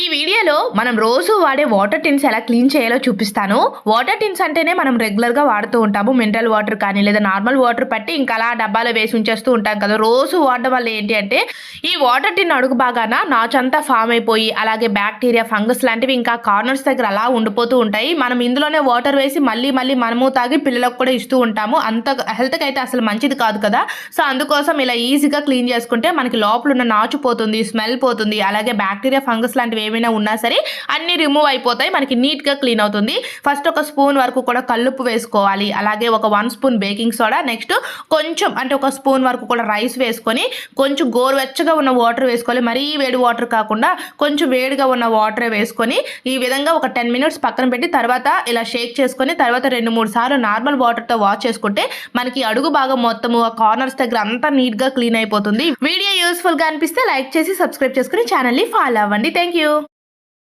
ఈ వీడియోలో మనం రోజు వాడే వాటర్ టిన్స్ ఎలా క్లీన్ చేయాలో చూపిస్తాను. వాటర్ టిన్స్ అంటేనే మనం రెగ్యులర్గా వాడుతూ ఉంటాము. మినరల్ వాటర్ కానీ లేదా నార్మల్ వాటర్ పట్టి ఇంకా అలా డబ్బాలో వేసి ఉంచేస్తూ ఉంటాం కదా. రోజు వాడడం వల్ల ఏంటి అంటే ఈ వాటర్ టిన్ అడుగు బాగాన నాచంతా ఫామ్ అయిపోయి అలాగే బ్యాక్టీరియా ఫంగస్ లాంటివి ఇంకా కార్నర్స్ దగ్గర అలా ఉండిపోతూ ఉంటాయి. మనం ఇందులోనే వాటర్ వేసి మళ్ళీ మళ్ళీ మనము తాగి పిల్లలకు కూడా ఇస్తూ ఉంటాము. అంత హెల్త్కి అయితే అసలు మంచిది కాదు కదా. సో అందుకోసం ఇలా ఈజీగా క్లీన్ చేసుకుంటే మనకి లోపల ఉన్న నాచు పోతుంది స్మెల్ పోతుంది అలాగే బ్యాక్టీరియా ఫంగస్ లాంటివి ఏమైనా ఉన్నా సరే అన్ని రిమూవ్ అయిపోతాయి. మనకి నీట్గా క్లీన్ అవుతుంది. ఫస్ట్ ఒక స్పూన్ వరకు కూడా కల్లుప్పు వేసుకోవాలి. అలాగే ఒక one spoon baking soda next కొంచెం అంటే ఒక స్పూన్ వరకు కూడా రైస్ వేసుకొని కొంచెం గోరువెచ్చగా ఉన్న వాటర్ వేసుకోవాలి. మరీ వేడి వాటర్ కాకుండా కొంచెం వేడిగా ఉన్న వాటర్ వేసుకొని ఈ విధంగా ఒక టెన్ మినిట్స్ పక్కన పెట్టి తర్వాత ఇలా షేక్ చేసుకొని తర్వాత రెండు మూడు సార్లు నార్మల్ వాటర్తో వాష్ చేసుకుంటే మనకి అడుగు భాగం మొత్తము ఆ కార్నర్స్ దగ్గర అంతా నీట్గా క్లీన్ అయిపోతుంది. వీడియో యూస్ఫుల్గా అనిపిస్తే లైక్ చేసి సబ్స్క్రైబ్ చేసుకుని ఛానల్ని ఫాలో అవ్వండి. Thank you